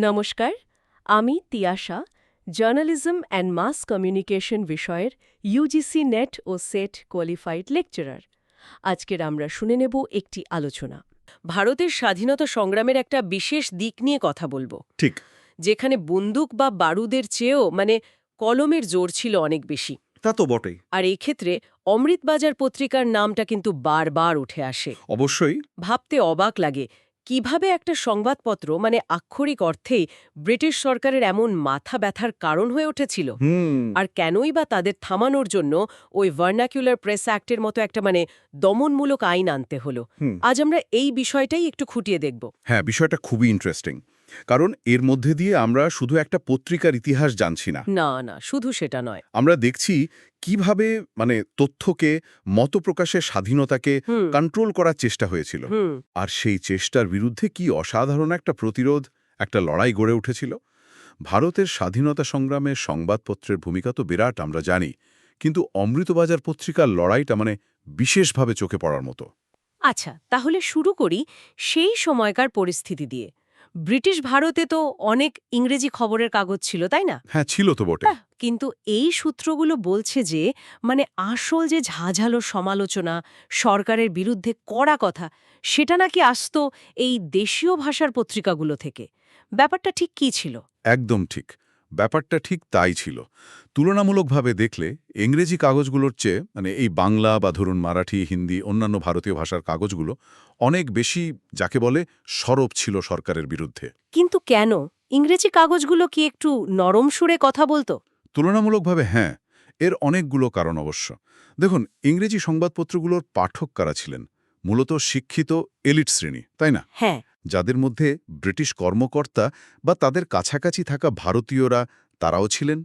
নমস্কার আমি Tiyasha journalism and mass communication বিষয়ের ইউজিসি নেট ও সেট কোয়ালিফাইড লেকচারার। আজকের আমরা শুনে নেব একটি আলোচনা। ভারতের স্বাধীনতা সংগ্রামের একটা বিশেষ দিক নিয়ে কথা বলব। ঠিক। যেখানে বন্দুক বা বারুদের চেয়েও মানে কলমের জোর ছিল অনেক বেশি। তা তো বটেই। আর এই ক্ষেত্রে অমৃতবাজার পত্রিকার নামটা কিন্তু বারবার উঠে আসে। অবশ্যই। ভাবতে অবাক লাগে কীভাবে একটা সংবাদপত্র মানে আক্ষরিক অর্থেই ব্রিটিশ সরকারের এমন মাথা ব্যথার কারণ হয়ে উঠেছিল? আর কেনই বা তাদের থামানোর জন্য ওই ভার্নাকুলার প্রেস অ্যাক্টের মতো একটা মানে দমনমূলক আইন আনতে হলো? আজ আমরা এই বিষয়টাই একটু খুঁটিয়ে দেখব। হ্যাঁ বিষয়টা খুবই ইন্টারেস্টিং কারণ এর মধ্যে দিয়ে আমরা শুধু একটা পত্রিকার ইতিহাস জানছি না। না না শুধু সেটা নয়। আমরা দেখছি কীভাবে মানে তথ্যকে মতপ্রকাশের স্বাধীনতাকে কন্ট্রোল করার চেষ্টা হয়েছিল। আর সেই চেষ্টার বিরুদ্ধে কি অসাধারণ একটা প্রতিরোধ একটা লড়াই গড়ে উঠেছিল? ভারতের স্বাধীনতা সংগ্রামে সংবাদপত্রের ভূমিকা তো বিরাট আমরা জানি। কিন্তু অমৃতবাজার পত্রিকার লড়াইটা মানে বিশেষভাবে চোখে পড়ার মতো। আচ্ছা তাহলে শুরু করি সেই সময়কার পরিস্থিতি দিয়ে। ব্রিটিশ ভারতে তো অনেক ইংরেজি খবরের কাগজ ছিল তাই না? হ্যাঁ ছিল তো বটে। কিন্তু এই সূত্রগুলো বলছে যে মানে আসল যে ঝাঝালো সমালোচনা সরকারের বিরুদ্ধে কড়া কথা সেটা নাকি আসত এই দেশীয় ভাষার পত্রিকাগুলো থেকে। ব্যাপারটা ঠিক কি ছিল? একদম ঠিক। ব্যাপারটা ঠিক তাই ছিল। তুলনামূলকভাবে দেখলে ইংরেজি কাগজগুলোর চেয়ে মানে এই বাংলা বা ধরুন মারাঠি হিন্দি অন্যান্য ভারতীয় ভাষার কাগজগুলো অনেক বেশি যাকে বলে সরব ছিল সরকারের বিরুদ্ধে। কিন্তু কেন? ইংরেজি কাগজগুলো কি একটু নরম সুরে কথা বলতো? তুলনামূলকভাবে হ্যাঁ এর অনেকগুলো কারণ অবশ্য। দেখুন ইংরেজি সংবাদপত্রগুলোর পাঠক কারা ছিলেন? মূলত শিক্ষিত এলিট শ্রেণি তাই না? হ্যাঁ। যাদের মধ্যে ব্রিটিশ কর্মকর্তা বা তাদের কাছাকাছি থাকা ভারতীয়রা তারাও ছিলেন।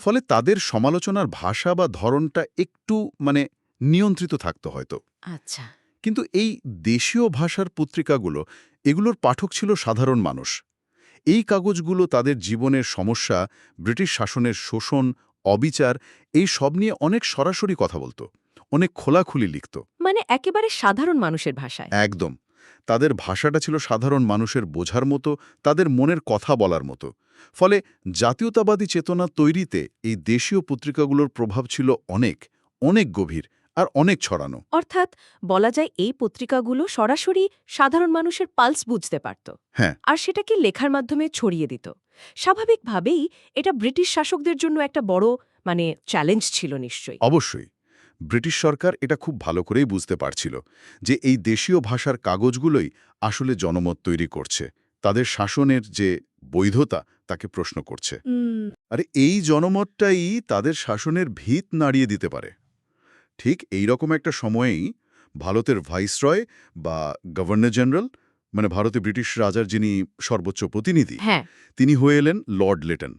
ফলে তাদের সমালোচনার ভাষা বা ধরনটা একটু মানে নিয়ন্ত্রিত থাকতো হয়তো। আচ্ছা। কিন্তু এই দেশীয় ভাষার পত্রিকাগুলো এগুলোর পাঠক ছিল সাধারণ মানুষ। এই কাগজগুলো তাদের জীবনের সমস্যা ব্রিটিশ শাসনের শোষণ অবিচার এই সব নিয়ে অনেক সরাসরি কথা বলতো অনেক খোলাখুলি লিখত। মানে একেবারে সাধারণ মানুষের ভাষায়। একদম। তাদের ভাষাটা ছিল সাধারণ মানুষের বোঝার মতো তাদের মনের কথা বলার মতো। ফলে জাতীয়তাবাদী চেতনা তৈরিতে এই দেশীয় পত্রিকাগুলোর প্রভাব ছিল অনেক অনেক গভীর আর অনেক ছড়ানো। অর্থাৎ বলা যায় এই পত্রিকাগুলো সরাসরি সাধারণ মানুষের পালস বুঝতে পারত। হ্যাঁ। আর সেটাকে লেখার মাধ্যমে ছড়িয়ে দিত। স্বাভাবিকভাবেই এটা ব্রিটিশ শাসকদের জন্য একটা বড় মানে চ্যালেঞ্জ ছিল নিশ্চয়ই। অবশ্যই। ব্রিটিশ সরকার এটা খুব ভালো করেই বুঝতে পারছিল যে এই দেশীয় ভাষার কাগজগুলোই আসলে জনমত তৈরি করছে তাদের শাসনের যে বৈধতা তাকে প্রশ্ন করছে। আরে এই জনমতটাই তাদের শাসনের ভিত নাড়িয়ে দিতে পারে। ঠিক এই রকম একটা সময়েই ভারতের ভাইসরয় বা গভর্নর জেনারেল মানে ভারতে ব্রিটিশ রাজার যিনি সর্বোচ্চ প্রতিনিধি হ্যাঁ। তিনি হয়ে এলেন লর্ড লেটন।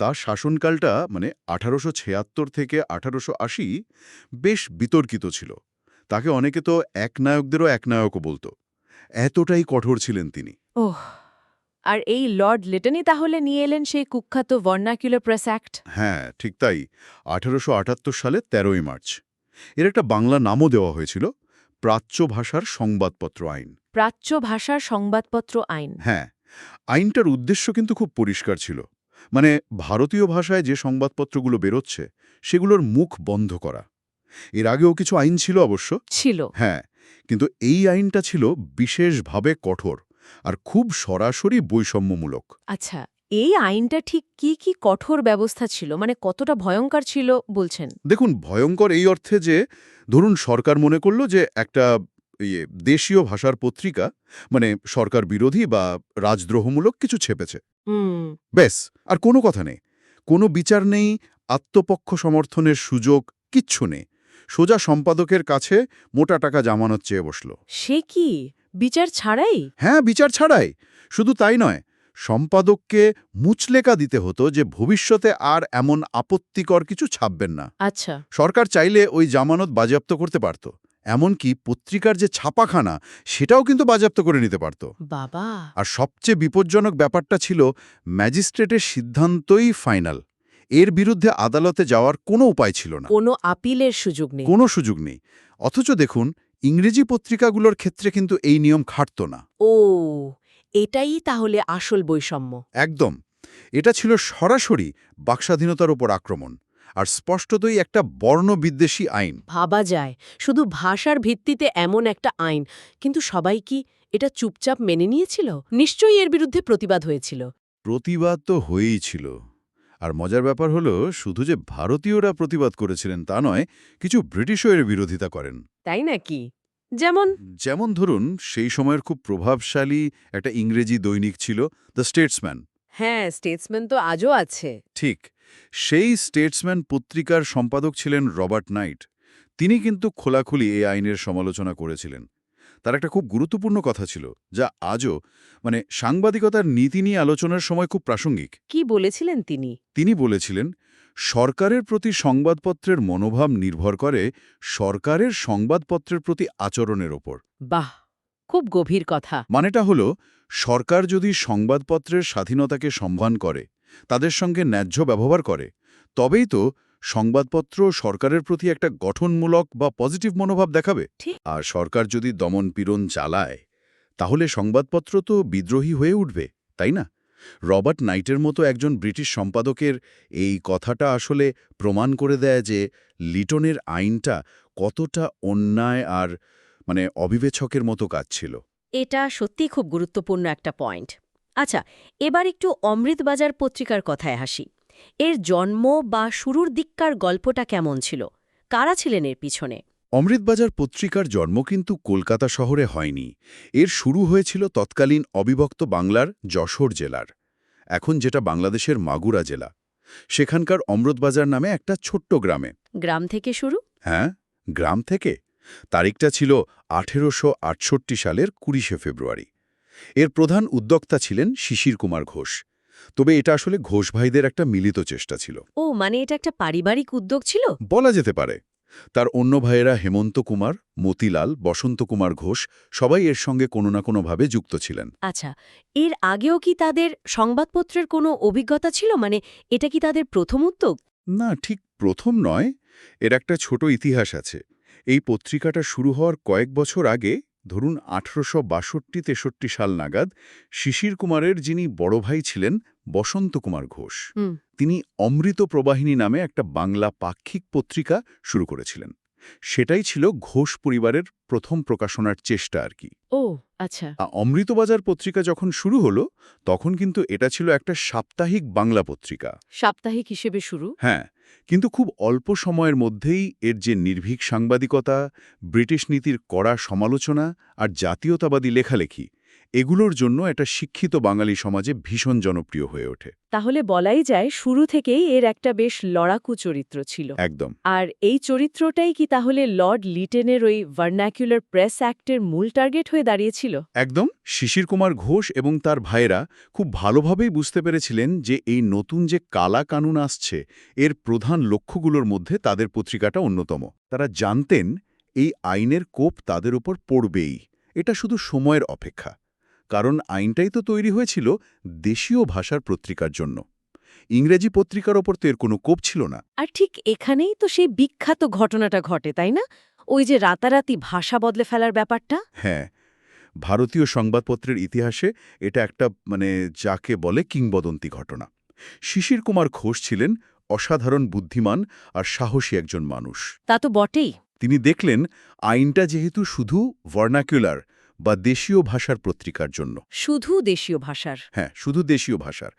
তার শাসনকালটা মানে আঠারোশো ছিয়াত্তর থেকে আঠারোশো আশি বেশ বিতর্কিত ছিল। তাকে অনেকে তো একনায়কদেরও একনায়কও বলতো। এতটাই কঠোর ছিলেন তিনি। ওহ আর এই লর্ড লিটনই তাহলে নিয়ে এলেন সেই কুখ্যাত ভার্নাকুলার প্রেস অ্যাক্ট? হ্যাঁ ঠিক তাই। আঠারোশো আটাত্তর সালে তেরোই মার্চ। এর একটা বাংলা নামও দেওয়া হয়েছিল প্রাচ্য ভাষার সংবাদপত্র আইন। প্রাচ্য ভাষার সংবাদপত্র আইন? হ্যাঁ আইনটার উদ্দেশ্য কিন্তু খুব পরিষ্কার ছিল। মানে ভারতীয় ভাষায় যে সংবাদপত্রগুলো বেরোচ্ছে সেগুলোর মুখ বন্ধ করা। এর আগেও কিছু আইন ছিল অবশ্য। ছিল। হ্যাঁ কিন্তু এই আইনটা ছিল বিশেষভাবে কঠোর আর খুব সরাসরি বৈষম্যমূলক। আচ্ছা এই আইনটা ঠিক কি কি কঠোর ব্যবস্থা ছিল? মানে কতটা ভয়ঙ্কর ছিল বলছেন? দেখুন ভয়ঙ্কর এই অর্থে যে ধরুন সরকার মনে করল যে একটা ইয়ে দেশীয় ভাষার পত্রিকা মানে সরকার বিরোধী বা রাজদ্রোহমূলক কিছু ছেপেছে। ব্যাস আর কোনো কথা নেই। কোনো বিচার নেই আত্মপক্ষ সমর্থনের সুযোগ কিচ্ছু নেই। সোজা সম্পাদকের কাছে মোটা টাকা জামানত চেয়ে বসল। সে কি? বিচার ছাড়াই? হ্যাঁ বিচার ছাড়াই। শুধু তাই নয় সম্পাদককে মুচলেকা দিতে হতো যে ভবিষ্যতে আর এমন আপত্তিকর কিছু ছাপবেন না। আচ্ছা। সরকার চাইলে ওই জামানত বাজেয়াপ্ত করতে পারত। এমনকি পত্রিকার যে ছাপাখানা সেটাও কিন্তু বাজেয়াপ্ত করে নিতে পারত। বাবা! আর সবচেয়ে বিপজ্জনক ব্যাপারটা ছিল ম্যাজিস্ট্রেটের সিদ্ধান্তই ফাইনাল। এর বিরুদ্ধে আদালতে যাওয়ার কোনো উপায় ছিল না। কোনো আপিলের সুযোগ নেই। কোনো সুযোগ নেই। অথচ দেখুন ইংরেজি পত্রিকাগুলোর ক্ষেত্রে কিন্তু এই নিয়ম খাটত না। ও এটাই তাহলে আসল বৈষম্য। একদম। এটা ছিল সরাসরি বাকস্বাধীনতার ওপর আক্রমণ। আর স্পষ্টতই একটা বর্ণবিদ্বেষী আইন। ভাবা যায় শুধু ভাষার ভিত্তিতে এমন একটা আইন কিন্তু সবাই কি এটা চুপচাপ মেনে নিয়েছিল? নিশ্চয়ই এর বিরুদ্ধে প্রতিবাদ হয়েছিল। প্রতিবাদ তো হয়েই ছিল। আর মজার ব্যাপার হলো শুধু যে ভারতীয়রা প্রতিবাদ করেছিলেন তা নয় কিছু ব্রিটিশও এর বিরোধিতা করেন। তাই নাকি? যেমন? যেমন ধরুন সেই সময়ের খুব প্রভাবশালী একটা ইংরেজি দৈনিক ছিল দ্য স্টেটসম্যান। হ্যাঁ স্টেটসম্যান তো আজও আছে। ঠিক সেই স্টেটসম্যান পত্রিকার সম্পাদক ছিলেন রবার্ট নাইট। তিনি কিন্তু খোলাখুলি এই আইনের সমালোচনা করেছিলেন। তার একটা খুব গুরুত্বপূর্ণ কথা ছিল যা আজও মানে সাংবাদিকতার নীতি নিয়ে আলোচনার সময় খুব প্রাসঙ্গিক। কি বলেছিলেন তিনি? তিনি বলেছিলেন সরকারের প্রতি সংবাদপত্রের মনোভাব নির্ভর করে সরকারের সংবাদপত্রের প্রতি আচরণের ওপর। বাহ! খুব গভীর কথা। মানেটা হলো সরকার যদি সংবাদপত্রের স্বাধীনতাকে সম্মান করে তাদের সঙ্গে ন্যায্য ব্যবহার করে। তবেই তো সংবাদপত্র সরকারের প্রতি একটা গঠনমূলক বা পজিটিভ মনোভাব দেখাবে। ঠিক। আর সরকার যদি দমন পীড়ন চালায় তাহলে সংবাদপত্র তো বিদ্রোহী হয়ে উঠবে তাই না? রবার্ট নাইটের মতো একজন ব্রিটিশ সম্পাদকের এই কথাটা আসলে প্রমাণ করে দেয় যে লিটনের আইনটা কতটা অন্যায় আর মানে অবিবেচকের মতো কাজ ছিল। এটা সত্যিই খুব গুরুত্বপূর্ণ একটা পয়েন্ট। আচ্ছা এবার একটু অমৃতবাজার পত্রিকার কথায় হাসি। এর জন্ম বা শুরুর দিককার গল্পটা কেমন ছিল? কারা ছিলেন এর পিছনে? অমৃতবাজার পত্রিকার জন্ম কিন্তু কলকাতা শহরে হয়নি। এর শুরু হয়েছিল তৎকালীন অবিভক্ত বাংলার যশোর জেলার এখন যেটা বাংলাদেশের মাগুরা জেলা। সেখানকার অমৃতবাজার নামে একটা ছোট্ট গ্রামে। গ্রাম থেকে শুরু? হ্যাঁ গ্রাম থেকে। তারিখটা ছিল আঠেরোশ আটষট্টি সালের কুড়িশে ফেব্রুয়ারি। এর প্রধান উদ্যোক্তা ছিলেন শিশির কুমার ঘোষ। তবে এটা আসলে ঘোষ ভাইদের একটা মিলিত চেষ্টা ছিল। ও মানে এটা একটা পারিবারিক উদ্যোগ ছিল? বলা যেতে পারে। তার অন্য ভাইয়েরা হেমন্ত কুমার মতিলাল বসন্ত কুমার ঘোষ সবাই এর সঙ্গে কোনো না কোনোভাবে যুক্ত ছিলেন। আচ্ছা এর আগেও কি তাদের সংবাদপত্রের কোনো অভিজ্ঞতা ছিল? মানে এটা কি তাদের প্রথম উদ্যোগ? না ঠিক প্রথম নয়। এর একটা ছোট ইতিহাস আছে। এই পত্রিকাটা শুরু হওয়ার কয়েক বছর আগে ধরুন আঠেরোশো বাষট্টি তেষট্টি সাল নাগাদ শিশির কুমারের যিনি বড় ভাই ছিলেন বসন্ত কুমার ঘোষ তিনি অমৃত প্রবাহিনী নামে একটা বাংলা পাক্ষিক পত্রিকা শুরু করেছিলেন। সেটাই ছিল ঘোষ পরিবারের প্রথম প্রকাশনার চেষ্টা আর কি। ও আচ্ছা। অমৃতবাজার পত্রিকা যখন শুরু হলো তখন কিন্তু এটা ছিল একটা সাপ্তাহিক বাংলা পত্রিকা। সাপ্তাহিক হিসেবে শুরু? হ্যাঁ কিন্তু খুব অল্প সময়ের মধ্যেই এর যে নির্ভীক সাংবাদিকতা, ব্রিটিশ নীতির কড়া সমালোচনা আর জাতীয়তাবাদী লেখালেখি এগুলোর জন্য একটা শিক্ষিত বাঙালি সমাজে ভীষণ জনপ্রিয় হয়ে ওঠে। তাহলে বলাই যায় শুরু থেকেই এর একটা বেশ লড়াকু চরিত্র ছিল। একদম। আর এই চরিত্রটাই কি তাহলে লর্ড লিটেনের ওই ভার্নাকুলার প্রেস অ্যাক্টের মূল টার্গেট হয়ে দাঁড়িয়েছিল? একদম। শিশির কুমার ঘোষ এবং তার ভাইয়েরা খুব ভালোভাবেই বুঝতে পেরেছিলেন যে এই নতুন যে কালা কানুন আসছে এর প্রধান লক্ষ্যগুলোর মধ্যে তাদের পত্রিকাটা অন্যতম। তারা জানতেন এই আইনের কোপ তাদের উপর পড়বেই। এটা শুধু সময়ের অপেক্ষা। কারণ আইনটাই তো তৈরি হয়েছিল দেশীয় ভাষার পত্রিকার জন্য। ইংরেজি পত্রিকার ওপর তো এর কোনো কোপ ছিল না। আর ঠিক এখানেই তো সেই বিখ্যাত ঘটনাটা ঘটে তাই না? ওই যে রাতারাতি ভাষা বদলে ফেলার ব্যাপারটা? হ্যাঁ। ভারতীয় সংবাদপত্রের ইতিহাসে এটা একটা মানে যাকে বলে কিংবদন্তি ঘটনা। শিশির কুমার ঘোষ ছিলেন অসাধারণ বুদ্ধিমান আর সাহসী একজন মানুষ। তা তো বটেই। তিনি দেখলেন আইনটা যেহেতু শুধু ভার্নাকুলার বা দেশীয় ভাষার পত্রিকার জন্য। শুধু দেশীয় ভাষার। হ্যাঁ শুধু দেশীয় ভাষার।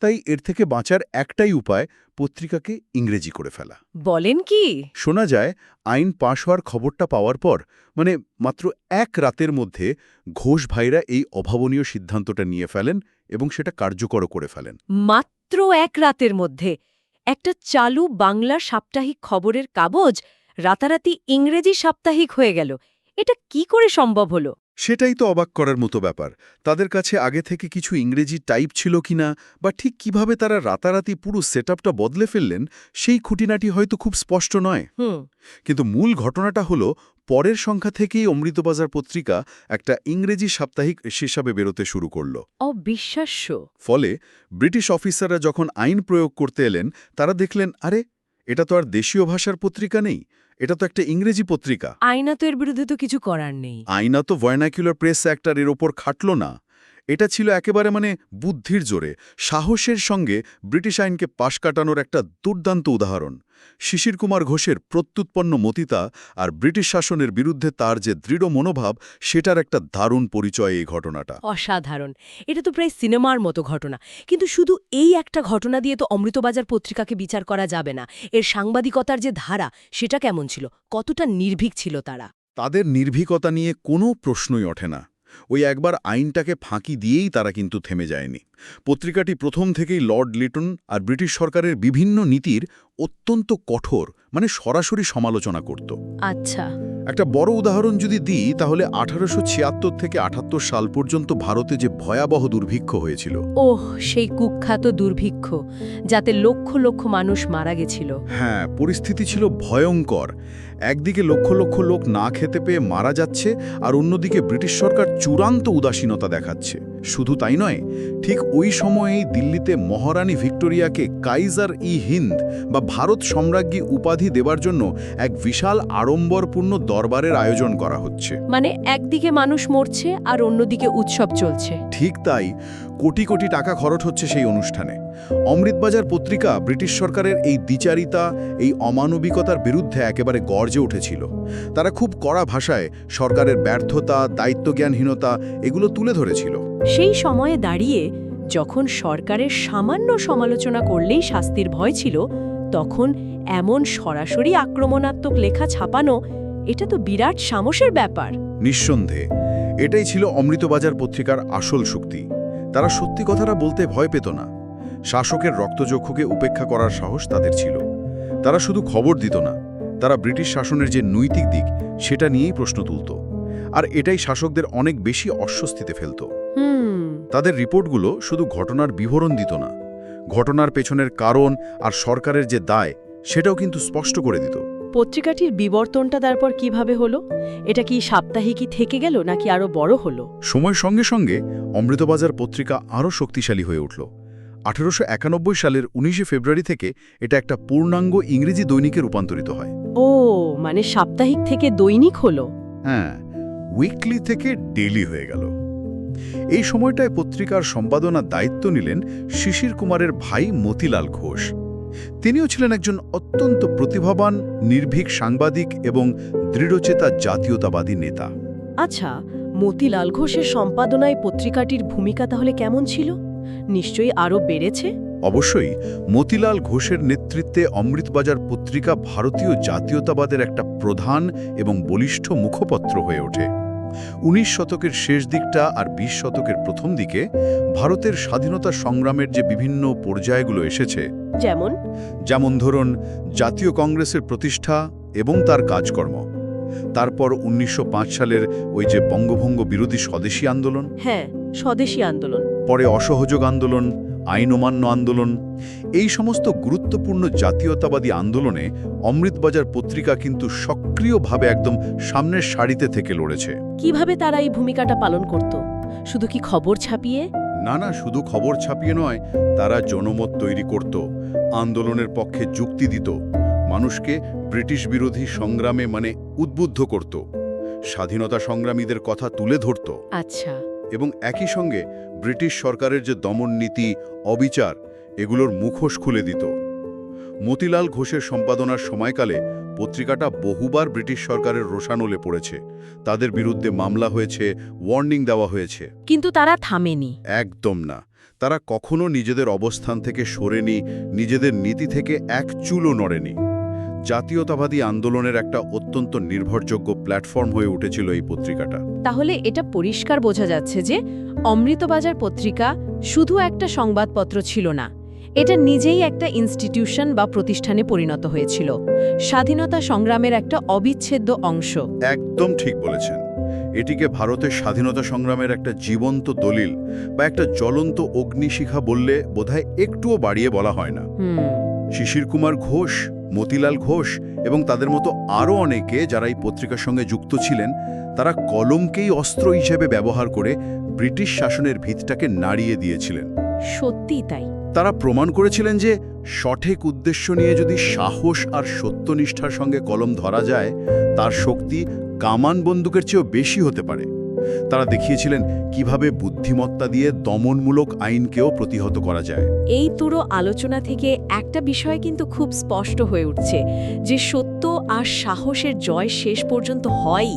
তাই এর থেকে বাঁচার একটাই উপায় পত্রিকাকে ইংরেজি করে ফেলা। বলেন কি? শোনা যায় আইন পাশ হওয়ার খবরটা পাওয়ার পর মানে মাত্র এক রাতের মধ্যে ঘোষ ভাইরা এই অভাবনীয় সিদ্ধান্তটা নিয়ে ফেলেন এবং সেটা কার্যকর করে ফেলেন। মাত্র এক রাতের মধ্যে একটা চালু বাংলা সাপ্তাহিক খবরের কাগজ রাতারাতি ইংরেজি সাপ্তাহিক হয়ে গেল। এটা কি করে সম্ভব হলো? সেটাই তো অবাক করার মতো ব্যাপার। তাদের কাছে আগে থেকে কিছু ইংরেজি টাইপ ছিল কিনা বা ঠিক কীভাবে তারা রাতারাতি পুরো সেটআপটা বদলে ফেললেন সেই খুঁটিনাটি হয়তো খুব স্পষ্ট নয়। কিন্তু মূল ঘটনাটা হলো পরের সংখ্যা থেকেই অমৃতবাজার পত্রিকা একটা ইংরেজি সাপ্তাহিক হিসাবে বেরোতে শুরু করল। অবিশ্বাস্য। ফলে ব্রিটিশ অফিসাররা যখন আইন প্রয়োগ করতে এলেন তারা দেখলেন আরে এটা তো আর দেশীয় ভাষার পত্রিকা নেই। এটা তো একটা ইংরেজি পত্রিকা। আইনা তো এর বিরুদ্ধে তো কিছু করার নেই। আইনা তো ভয়নাকুলার প্রেস অ্যাক্টার এর ওপর খাটল না। এটা ছিল একেবারে মানে বুদ্ধির জোরে। সাহসের সঙ্গে ব্রিটিশ আইনকে পাশ কাটানোর একটা দুর্দান্ত উদাহরণ। শিশির কুমার ঘোষের প্রত্যুৎপন্ন মতিতা আর ব্রিটিশ শাসনের বিরুদ্ধে তার যে দৃঢ় মনোভাব সেটার একটা দারুণ পরিচয় এই ঘটনাটা। অসাধারণ। এটা তো প্রায় সিনেমার মতো ঘটনা। কিন্তু শুধু এই একটা ঘটনা দিয়ে তো অমৃতবাজার পত্রিকাকে বিচার করা যাবে না। এর সাংবাদিকতার যে ধারা সেটা কেমন ছিল? কতটা নির্ভীক ছিল তারা? তাদের নির্ভীকতা নিয়ে কোনো প্রশ্নই ওঠে না। ওই একবার আইনটাকে ফাঁকি দিয়েই তারা কিন্তু থেমে যায়নি। পত্রিকাটি প্রথম থেকেই লর্ড লিটন আর ব্রিটিশ সরকারের বিভিন্ন নীতির অত্যন্ত কঠোর মানে সরাসরি সমালোচনা করত। আচ্ছা। একটা বড় উদাহরণ যদি দিই তাহলে আঠারোশো ছিয়াত্তর থেকে আঠাত্তর সাল পর্যন্ত ভারতে যে ভয়াবহ দুর্ভিক্ষ হয়েছিল। ওহ সেই কুখ্যাত দুর্ভিক্ষ যাতে লক্ষ লক্ষ মানুষ মারা গেছিল। হ্যাঁ পরিস্থিতি ছিল ভয়ঙ্কর। একদিকে লক্ষ লক্ষ লোক না খেতে পেয়ে মারা যাচ্ছে আর অন্যদিকে ব্রিটিশ সরকার চূড়ান্ত উদাসীনতা দেখাচ্ছে। শুধু তাই নয় ঠিক ওই সময়েই দিল্লিতে মহারানী ভিক্টোরিয়াকে কাইজার ই হিন্দ বা ভারত সম্রাজ্ঞী উপাধি দেবার জন্য এক বিশাল আড়ম্বরপূর্ণ দরবারের আয়োজন করা হচ্ছে। মানে একদিকে মানুষ মরছে আর অন্যদিকে উৎসব চলছে। ঠিক তাই কোটি কোটি টাকা খরচ হচ্ছে সেই অনুষ্ঠানে। অমৃতবাজার পত্রিকা ব্রিটিশ সরকারের এই দ্বিচারিতা এই অমানবিকতার বিরুদ্ধে একেবারে গর্জে উঠেছিল। তারা খুব কড়া ভাষায় সরকারের ব্যর্থতা দায়িত্বজ্ঞানহীনতা এগুলো তুলে ধরেছিল। সেই সময়ে দাঁড়িয়ে যখন সরকারের সামান্য সমালোচনা করলেই শাস্তির ভয় ছিল, তখন এমন সরাসরি আক্রমণাত্মক লেখা ছাপানো, এটা তো বিরাট সামসের ব্যাপার। নিঃসন্দেহে, এটাই ছিল অমৃতবাজার পত্রিকার আসল শক্তি। তারা সত্যি কথাটা বলতে ভয় পেত না। শাসকের রক্তচক্ষুকে উপেক্ষা করার সাহস তাদের ছিল। তারা শুধু খবর দিত না, তারা ব্রিটিশ শাসনের যে নৈতিক দিক, সেটা নিয়েই প্রশ্ন তুলত। আর এটাই শাসকদের অনেক বেশি অস্বস্তিতে ফেলত। তাদের রিপোর্টগুলো শুধু ঘটনার বিবরণ দিত না। ঘটনার পেছনের কারণ আর সরকারের যে দায় সেটাও কিন্তু স্পষ্ট করে দিত। পত্রিকাটির বিবর্তনটা তারপর কীভাবে হলো? এটা কি সাপ্তাহিকই থেকে গেল নাকি আরও বড় হলো? সময়ের সঙ্গে সঙ্গে অমৃতবাজার পত্রিকা আরও শক্তিশালী হয়ে উঠল। আঠেরোশো সালের উনিশে ফেব্রুয়ারি থেকে এটা একটা পূর্ণাঙ্গ ইংরেজি দৈনিকে রূপান্তরিত হয়। ও মানে সাপ্তাহিক থেকে দৈনিক হলো? হ্যাঁ উইকলি থেকে ডেলি হয়ে গেল। এই সময়টায় পত্রিকার সম্পাদনার দায়িত্ব নিলেন শিশির কুমারের ভাই মতিলাল ঘোষ। তিনিও ছিলেন একজন অত্যন্ত প্রতিভাবান নির্ভীক সাংবাদিক এবং দৃঢ়চেতা জাতীয়তাবাদী নেতা। আচ্ছা মতিলাল ঘোষের সম্পাদনায় পত্রিকাটির ভূমিকা তাহলে কেমন ছিল? নিশ্চয়ই আরও বেড়েছে? অবশ্যই মতিলাল ঘোষের নেতৃত্বে অমৃতবাজার পত্রিকা ভারতীয় জাতীয়তাবাদের একটা প্রধান এবং বলিষ্ঠ মুখপত্র হয়ে ওঠে। উনিশ শতকের শেষ দিকটা আর বিশ শতকের প্রথম দিকে ভারতের স্বাধীনতা সংগ্রামের যে বিভিন্ন পর্যায়গুলো এসেছে যেমন? যেমন ধরুন জাতীয় কংগ্রেসের প্রতিষ্ঠা এবং তার কাজকর্ম। তারপর উনিশশো পাঁচ সালের ওই যে বঙ্গভঙ্গ বিরোধী স্বদেশী আন্দোলন। হ্যাঁ স্বদেশী আন্দোলন। পরে অসহযোগ আন্দোলন আইন অমান্য আন্দোলন। এই সমস্ত গুরুত্বপূর্ণ জাতীয়তাবাদী আন্দোলনে অমৃতবাজার পত্রিকা কিন্তু সক্রিয়ভাবে একদম সামনের সারিতে থেকে লড়েছে। কীভাবে তারা এই ভূমিকাটা পালন করত? শুধু কি খবর ছাপিয়ে? না না শুধু খবর ছাপিয়ে নয় তারা জনমত তৈরি করত আন্দোলনের পক্ষে যুক্তি দিত মানুষকে ব্রিটিশ বিরোধী সংগ্রামে মানে উদ্বুদ্ধ করত স্বাধীনতা সংগ্রামীদের কথা তুলে ধরত। আচ্ছা। এবং একই সঙ্গে ব্রিটিশ সরকারের যে দমন নীতি অবিচার এগুলোর মুখোশ খুলে দিত। মতিলাল ঘোষের সম্পাদনার সময়কালে পত্রিকাটা বহুবার ব্রিটিশ সরকারের রোষানলে পড়েছে। তাদের বিরুদ্ধে মামলা হয়েছে ওয়ার্নিং দেওয়া হয়েছে। কিন্তু তারা থামেনি। একদম না। তারা কখনো নিজেদের অবস্থান থেকে সরেনি নিজেদের নীতি থেকে এক চুলও নড়েনি। জাতীয়তাবাদী আন্দোলনের একটা অত্যন্ত নির্ভরযোগ্য প্ল্যাটফর্ম হয়ে উঠেছিল এই পত্রিকাটা। তাহলে এটা পরিষ্কার বোঝা যাচ্ছে যে অমৃতবাজার পত্রিকা শুধু একটা সংবাদপত্র ছিল না এটা নিজেই একটা ইনস্টিটিউশন বা প্রতিষ্ঠানে পরিণত হয়েছিল। স্বাধীনতা সংগ্রামের একটা অবিচ্ছেদ্য অংশ। একদম ঠিক বলেছেন। এটিকে ভারতের স্বাধীনতা সংগ্রামের একটা জীবন্ত দলিল বা একটা জ্বলন্ত অগ্নিশিখা বললে বোধহয় একটুও বাড়িয়ে বলা হয় না। শিশির কুমার ঘোষ মতিলাল ঘোষ এবং তাদের মতো আরও অনেকে যারা এই পত্রিকার সঙ্গে যুক্ত ছিলেন তারা কলমকেই অস্ত্র হিসেবে ব্যবহার করে ব্রিটিশ শাসনের ভিতটাকে নাড়িয়ে দিয়েছিলেন। সত্যি তাই। তারা প্রমাণ করেছিলেন যে সঠিক উদ্দেশ্য নিয়ে যদি সাহস আর সত্যনিষ্ঠার সঙ্গে কলম ধরা যায় তার শক্তি কামান বন্দুকের চেয়েও বেশি হতে পারে। তারা দেখিয়েছিলেন কীভাবে বুদ্ধিমত্তা দিয়ে দমনমূলক আইনকেও প্রতিহত করা যায়। এই পুরো আলোচনা থেকে একটা বিষয় কিন্তু খুব স্পষ্ট হয়ে উঠছে যে সত্য আর সাহসের জয় শেষ পর্যন্ত হয়ই।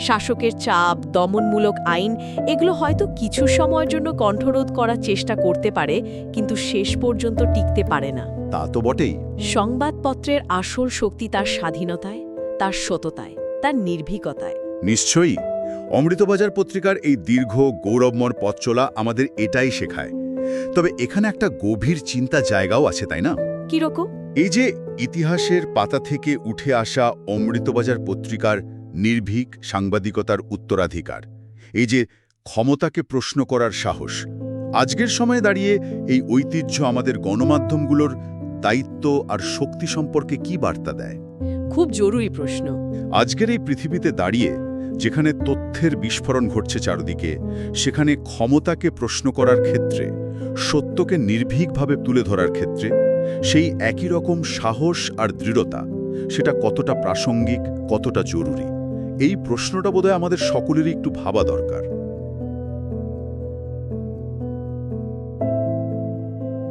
শাসকের চাপ দমনমূলক আইন এগুলো হয়তো কিছু সময়ের জন্য কণ্ঠরোধ করার চেষ্টা করতে পারে কিন্তু শেষ পর্যন্ত টিকতে পারে না। তা তো বটেই। সংবাদপত্রের আসল শক্তি তার স্বাধীনতায় তার সততায় তার নির্ভীকতায়। নিশ্চয়ই। অমৃতবাজার পত্রিকার এই দীর্ঘ গৌরবময় পথ চলা আমাদের এটাই শেখায়। তবে এখানে একটা গভীর চিন্তা জায়গাও আছে তাই না? কীরকম? এই যে ইতিহাসের পাতা থেকে উঠে আসা অমৃতবাজার পত্রিকার নির্ভীক সাংবাদিকতার উত্তরাধিকার এই যে ক্ষমতাকে প্রশ্ন করার সাহস আজকের সময়ে দাঁড়িয়ে এই ঐতিহ্য আমাদের গণমাধ্যমগুলোর দায়িত্ব আর শক্তি সম্পর্কে কি বার্তা দেয়? খুব জরুরি প্রশ্ন। আজকের এই পৃথিবীতে দাঁড়িয়ে যেখানে তথ্যের বিস্ফোরণ ঘটছে চারদিকে, সেখানে ক্ষমতাকে প্রশ্ন করার ক্ষেত্রে, সত্যকে নির্ভীকভাবে তুলে ধরার ক্ষেত্রে, সেই একই রকম সাহস আর দৃঢ়তা, সেটা কতটা প্রাসঙ্গিক, কতটা জরুরি? এই প্রশ্নটা বোধহয় আমাদের সকলেরই একটু ভাবা দরকার।